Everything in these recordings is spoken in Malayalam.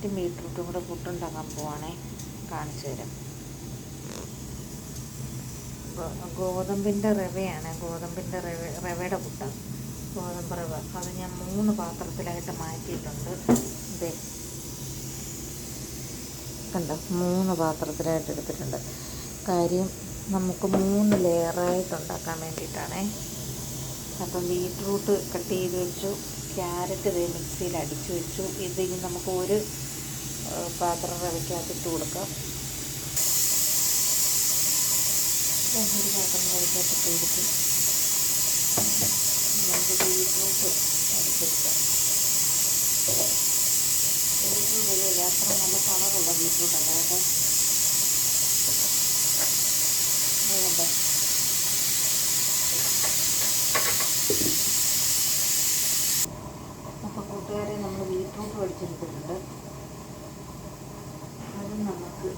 ക്യാരറ്റും ബീട്രൂട്ടും കൂടെ പുട്ടുണ്ടാക്കാൻ പോവാണേ. കാണിച്ചു തരാം. ഗോതമ്പിന്റെ റവയാണ്. ഗോതമ്പിന്റെ റവ റവയുടെ പുട്ടാണ് ഗോതമ്പ് റവ. അത് ഞാൻ മൂന്ന് പാത്രത്തിലായിട്ട് മാറ്റിയിട്ടുണ്ട്. ഇതേ കണ്ടോ? മൂന്ന് പാത്രത്തിലായിട്ട് എടുത്തിട്ടുണ്ട്. കാര്യം നമുക്ക് മൂന്ന് ലെയറായിട്ട് ഉണ്ടാക്കാൻ വേണ്ടിയിട്ടാണേ. അപ്പം ബീട്രൂട്ട് കട്ട് ചെയ്ത് വെച്ചു. ക്യാരറ്റ് ഇതേ മിക്സിയിൽ അടിച്ചു വെച്ചു. ഇത് ഇനി നമുക്ക് ഒരു പാത്രം റവയ്ക്കകത്തിട്ട് കൊടുക്കാം. ഒരു പാത്രം റവയ്ക്കകത്തിട്ട് കൊടുത്തു നമുക്ക് ബീറ്റ്റൂട്ട് അടിച്ചെടുക്കാം ബീറ്റ്റൂട്ട് ഒരു അത്ര നല്ല കളറുള്ള ബീറ്റ്റൂട്ടല്ല? കേട്ടോ ഇത് കണ്ടോ? അപ്പോൾ കൂട്ടുകാരെ നമ്മൾ ബീട്രൂട്ട് പഠിച്ചെടുത്തിട്ടുണ്ട് അത് നമുക്ക്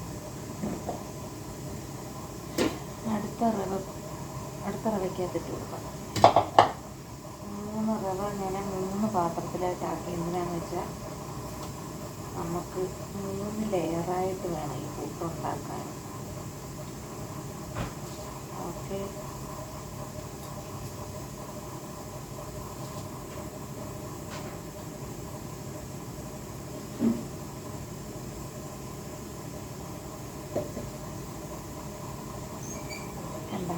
അടുത്ത റവ അടുത്ത റവയ്ക്കകത്തിട്ട് കൊടുക്കാം. മൂന്ന് റവ ഞാൻ മൂന്ന് പാത്രത്തിലായിട്ടാക്കി. എന്തിനാന്ന് വെച്ചാൽ നമുക്ക് മൂന്ന് ലെയറായിട്ട് വേണം ഈ കൂട്ടുണ്ടാക്കാൻ. ഓക്കെ. കണ്ടോ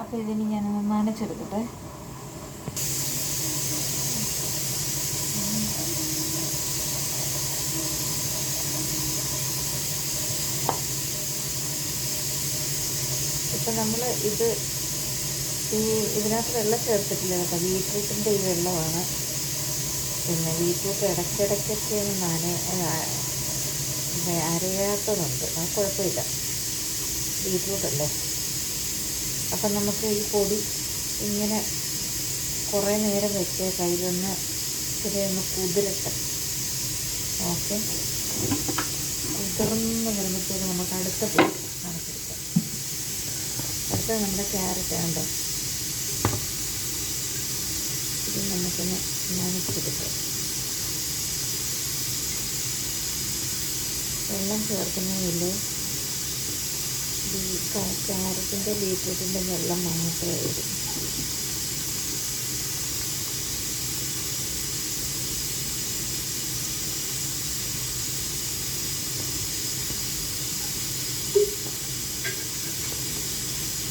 അപ്പോൾ ഇതിന് ഞാൻ നനച്ചെടുക്കട്ടെ. ഇപ്പം നമ്മൾ ഇത് ഈ ഇതിനകത്ത് വെള്ളം ചേർത്തിട്ടില്ല കേട്ടോ. ബീട്രൂട്ടിന്റെ ഈ വെള്ളമാണ്. പിന്നെ വീട്ടിലൊക്കെ ഇടയ്ക്കിടയ്ക്കൊക്കെ ഒന്ന് നന അരയാത്തതുണ്ട്. അത് കുഴപ്പമില്ല. ബീറ്റ്റൂട്ടല്ലേ? അപ്പം നമുക്ക് ഈ പൊടി ഇങ്ങനെ കുറേ നേരം വെച്ച് കയ്യിലൊന്ന് ഇച്ചിരി ഒന്ന് കുതിരട്ടെ. ഓക്കെ? കുതിർന്ന് വരുമ്പോഴത്തേക്ക് നമുക്ക് അടുത്ത പൊടി നനച്ചെടുക്കാം. അടുത്ത നമ്മുടെ ക്യാരറ്റ് ആണ്ടോ ഇത് നമുക്കൊന്ന് നനച്ചെടുക്കാം വെള്ളം ചേർക്കുന്നതിൽ ഈ ക്യാരറ്റിന്റെ ബീറ്റ്റൂട്ടിന്റെ വെള്ളം മാത്രമേ വരും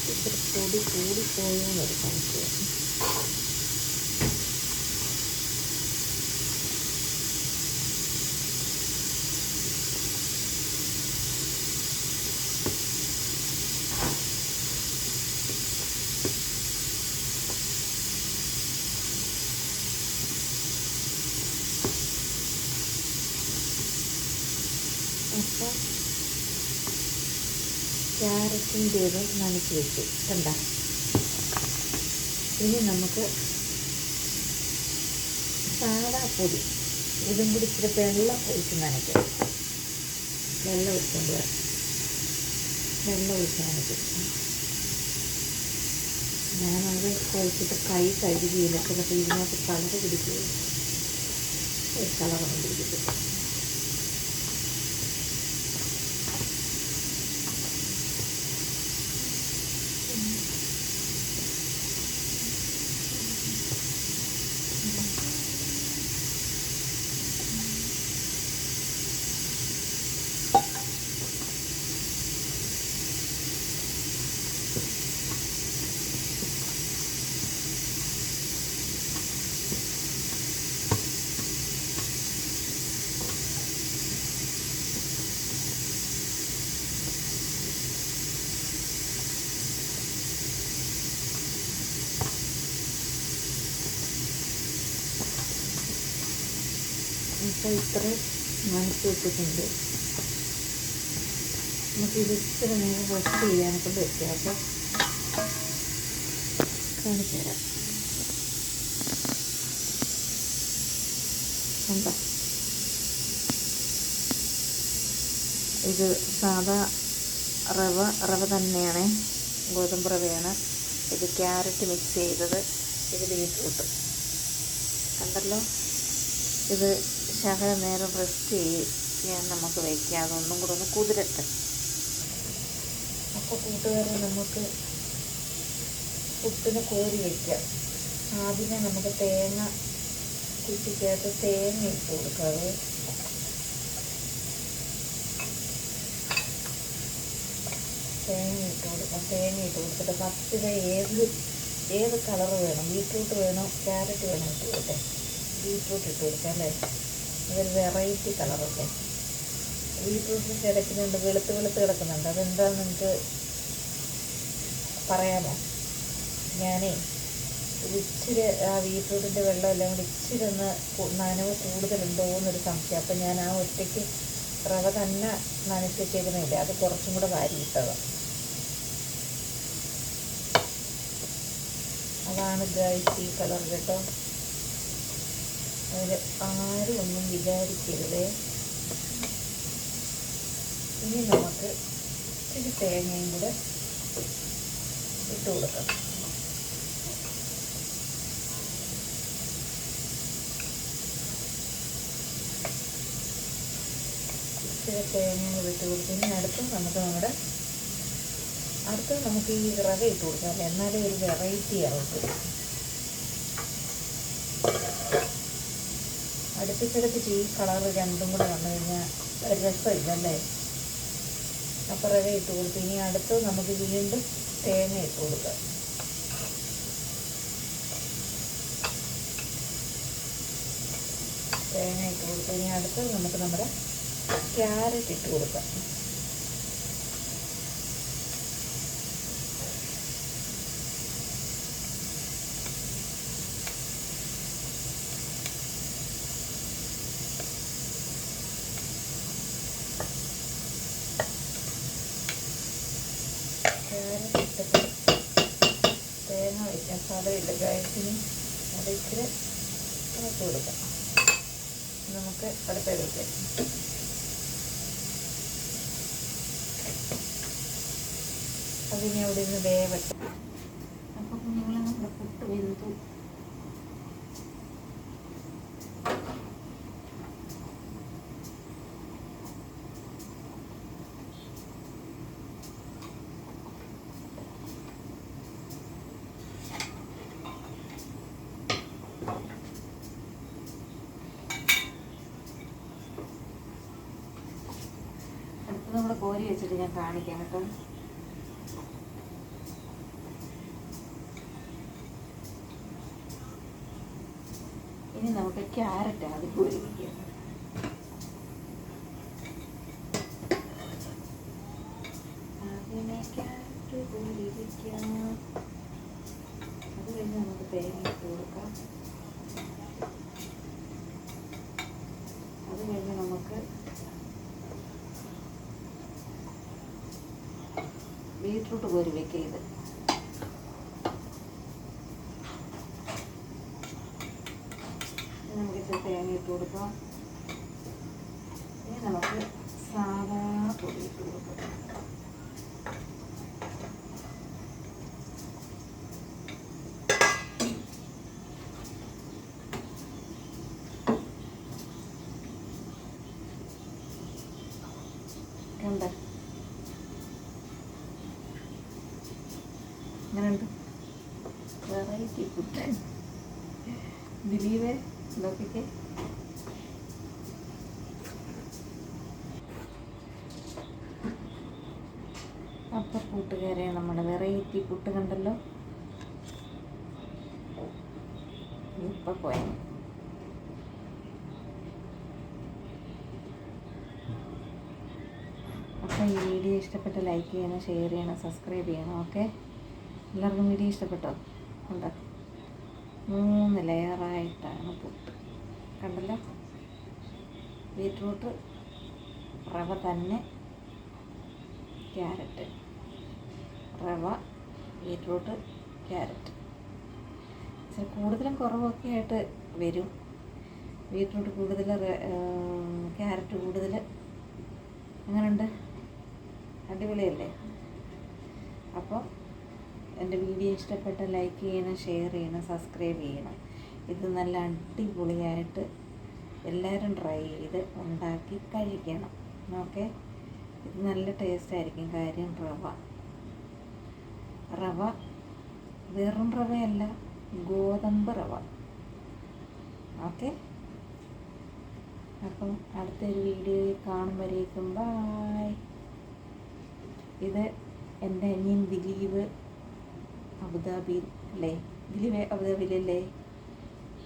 ഇത്തിരി പൊടി കൂടിപ്പോയോ എന്നൊരു സംശയം അപ്പം ക്യാരറ്റിന്റെ ഇത് നനച്ച് വെച്ചു. കണ്ട? ഇനി നമുക്ക് സാധാ പൊടി. ഇതും കൂടി ഇച്ചിരി വെള്ളം ഒഴിച്ച് നനയ്ക്കാം. വെള്ളം ഒഴിച്ചുകൊണ്ട് വെള്ളം ഒഴിച്ച് നനയ്ക്കും. ഞാനത് കുഴച്ചിട്ട് കൈ കഴുകിയില്ല ചിലപ്പോൾ ഇതിനകത്ത് കളർ പിടിക്കുകയും ഒരു കളറൊന്നും ഇപ്പോൾ ഇത്രയും നനച്ച് വെച്ചിട്ടുണ്ട്. നമുക്ക് ഇത് ഇച്ചിരി നേരം റെസ്റ്റ് ചെയ്യാനൊക്കെ പറ്റുക അപ്പോൾ കാണിച്ചു തരാം. കണ്ടോ? ഇത് സാധാ റവ റവ തന്നെയാണ്. ഗോതമ്പ് റവയാണ്. ഇത് ക്യാരറ്റ് മിക്സ് ചെയ്തത്. ഇത് ബീറ്റ്റൂട്ട് കണ്ടല്ലോ? ഇത് ശകല നേരം റെസ്റ്റ് ചെയ്യാൻ നമുക്ക് വയ്ക്കാം അതൊന്നും കൂടെ ഒന്ന് കുതിരട്ടെ. അപ്പോൾ കൂട്ടുകാരെ നമുക്ക് പുട്ടിന് കോരി വയ്ക്കാം ആദ്യമേ നമുക്ക് തേങ്ങ കുട്ടിക്കകത്ത് തേങ്ങ ഇട്ട് കൊടുക്കാവേ തേങ്ങ ഇട്ട് കൊടുക്കാം തേങ്ങ ഇട്ട് കൊടുത്തിട്ട് പത്തില ഏത് ഏത് കളർ വേണം? ബീട്രൂട്ട് വേണോ? ക്യാരറ്റ് വേണോ ഇട്ട് കൊടുക്കാം ബീട്രൂട്ട് ഇട്ട് കൊടുക്കാം അല്ലേ? അതൊരു വെറൈറ്റി കളറൊക്കെ ബീട്രൂട്ടിന് കിടക്കുന്നുണ്ട് വെളുത്ത് വെളുത്ത് കിടക്കുന്നുണ്ട്. അതെന്താണെന്ന് നിങ്ങൾക്ക് പറയാമോ? ഞാനേ ഇച്ചിരി ആ ബീട്രൂട്ടിന്റെ വെള്ളമെല്ലാം കൂടി ഇച്ചിരി ഒന്ന് നനവ് കൂടുതലുണ്ടോ എന്നൊരു സംശയം. അപ്പം ഞാൻ ആ ഒറ്റയ്ക്ക് റവ തന്നെ നനച്ച് വെച്ചേക്കുന്നില്ല അത് കുറച്ചും കൂടെ വാരി ഇട്ടതാണ് അതാണ് ഗൈസ് ഈ കളർ കേട്ടോ. അതിൽ ആരും ഒന്നും വിചാരിക്കരുതേ. ഇനി നമുക്ക് ഇച്ചിരി തേങ്ങയും കൂടെ ഇട്ട് കൊടുക്കാം. ഇച്ചിരി തേങ്ങയും കൂടെ ഇട്ട് കൊടുത്ത് ഇനി അടുത്ത് നമുക്ക് നമ്മുടെ അടുത്ത് നമുക്ക് ഈ റവ ഇട്ട് കൊടുക്കാം. എന്നാലേ ഒരു വെറൈറ്റി ആവത്തുള്ളൂ അടുപ്പിച്ചടുപ്പിച്ച് ഈ കളർ രണ്ടും കൂടെ വന്നു കഴിഞ്ഞാൽ ഒരു രസമില്ലല്ലേ? അപ്പം റവ ഇട്ട് കൊടുത്തു. ഇനി അടുത്ത് നമുക്ക് വീണ്ടും തേങ്ങ ഇട്ട് കൊടുക്കാം. തേങ്ങ ഇട്ട് കൊടുത്തു. ഇനി അടുത്ത് നമുക്ക് നമ്മുടെ ക്യാരറ്റ് ഇട്ട് കൊടുക്കാം ക്യാരറ്റ് ഇട്ടിട്ട് തേങ്ങ സ്ഥലമില്ല ഗായത്തിന് അത് ഇച്ചിരി നമുക്ക് കൊടുക്കാം. നമുക്ക് അടുത്ത വയ്ക്കാം അതിനെ അവിടെ നിന്ന് വേവട്ടെ. അപ്പോൾ കുഞ്ഞുങ്ങളെ നമ്മുടെ പുട്ട് വെന്തു. അടുത്ത് വെച്ചിട്ട് ഞാൻ കാണിക്കാം കേട്ടോ. ഇനി നമുക്ക് ക്യാരറ്റ് ആദ്യം കോരി അതിനെ ക്യാരറ്റ് പൂരിപ്പിക്കാം അത് കഴിഞ്ഞ് നമുക്ക് തേങ്ങ ഇട്ട് കൊടുക്കാം അത് കഴിഞ്ഞ് നമുക്ക് ബീട്രൂട്ട് കോരി വെക്കുക ഇത്. നമുക്ക് തേങ്ങ ഇട്ട് കൊടുക്കാം ഇനി നമുക്ക് സാധാ പൊടി ഇട്ട് കൊടുക്കാം കണ്ട അങ്ങനെയുണ്ട് വെറൈറ്റി ഫുഡ് ദിലീപേ നോക്കിക്കേ അപ്പം കൂട്ടുകാരെ നമ്മുടെ വെറൈറ്റി പുട്ട് കണ്ടല്ലോ? ഇപ്പം പോയ. അപ്പം ഈ വീഡിയോ ഇഷ്ടപ്പെട്ട ലൈക്ക് ചെയ്യണം ഷെയർ ചെയ്യണം സബ്സ്ക്രൈബ് ചെയ്യണം ഓക്കെ എല്ലാവർക്കും വീഡിയോ ഇഷ്ടപ്പെട്ടോ? ഉണ്ടോ മൂന്ന് ലെയറായിട്ടാണ് പുട്ട് കണ്ടല്ലോ? ബീട്രൂട്ട് റവ തന്നെ ക്യാരറ്റ്. റവ ബീട്രൂട്ട് ക്യാരറ്റ്. ഇച്ചിരി കൂടുതലും കുറവൊക്കെ ആയിട്ട് വരും. ബീട്രൂട്ട് കൂടുതൽ ക്യാരറ്റ് കൂടുതൽ അങ്ങനെയുണ്ട് അടിപൊളിയല്ലേ? അപ്പോൾ എന്റെ വീഡിയോ ഇഷ്ടപ്പെട്ട ലൈക്ക് ചെയ്യണം ഷെയർ ചെയ്യണം സബ്സ്ക്രൈബ് ചെയ്യണം. ഇത് നല്ല അടിപൊളിയായിട്ട് എല്ലാവരും ട്രൈ ചെയ്ത് ഉണ്ടാക്കി കഴിക്കണം. ഓക്കെ? ഇത് നല്ല ടേസ്റ്റ് ആയിരിക്കും. കാര്യം റവ. റവ വെറും റവയല്ല ഗോതമ്പ് റവ. ഓക്കെ? അപ്പം അടുത്തൊരു വീഡിയോയിൽ കാണുമ്പോഴേക്കും ബായ് ഇത് എന്റെ അനിയൻ ദിലീപ് അബുദാബി അല്ലേ? ദിലീപ് അബുദാബിയിലല്ലേ?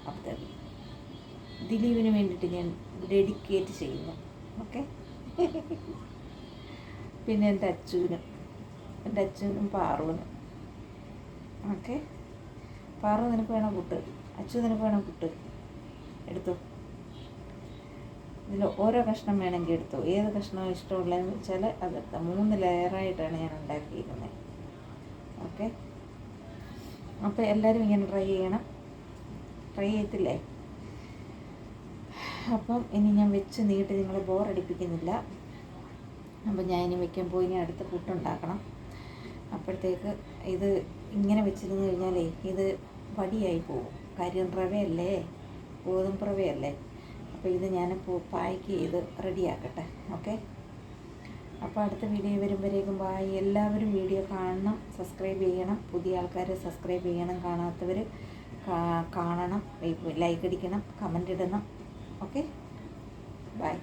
Abu Dhabi. ദിലീപിന് വേണ്ടിയിട്ട് ഞാൻ ഡെഡിക്കേറ്റ് ചെയ്യുന്നു. ഓക്കെ? പിന്നെ എന്റെ അച്ചുവിനും എന്റെ അച്ചുവിനും പാറുവിനും. ഓക്കെ? പാറു നിനക്ക് വേണം പുട്ട്? അച്ചു നിനക്ക് വേണം പുട്ട്? എടുത്തോ. ഇതിൽ ഓരോ കഷ്ണം വേണമെങ്കിൽ എടുത്തു. ഏത് കഷ്ണം ഇഷ്ടമുള്ളതെന്ന് വെച്ചാൽ അതെടുത്താം മൂന്ന് ലെയറായിട്ടാണ് ഞാൻ ഉണ്ടാക്കിയിരുന്നത് ഓക്കെ? അപ്പോൾ എല്ലാവരും ഇങ്ങനെ ട്രൈ ചെയ്യണം. ട്രൈ ചെയ്യത്തില്ലേ? അപ്പം ഇനി ഞാൻ വെച്ച് നീട്ടി നിങ്ങളെ ബോറടിപ്പിക്കുന്നില്ല അപ്പം ഞാൻ ഇനി വെക്കാൻ പോയി ഇനി അടുത്ത പുട്ടുണ്ടാക്കണം അപ്പോഴത്തേക്ക് ഇത് ഇങ്ങനെ വെച്ചിരുന്ന് കഴിഞ്ഞാലേ ഇത് വടിയായി പോകും കാര്യം റവയല്ലേ? ഗോതമ്പ് റവയല്ലേ? അപ്പോൾ ഇത് ഞാൻ പായ്ക്ക് ചെയ്ത് റെഡിയാക്കട്ടെ ഓക്കെ അപ്പോൾ അടുത്ത വീഡിയോ വരുമ്പോഴേക്കും ബായ് എല്ലാവരും വീഡിയോ കാണണം സബ്സ്ക്രൈബ് ചെയ്യണം. പുതിയ ആൾക്കാർ സബ്സ്ക്രൈബ് ചെയ്യണം കാണാത്തവർ കാണണം ലൈക്ക് അടിക്കണം കമന്റ് ഇടണം. Okay bye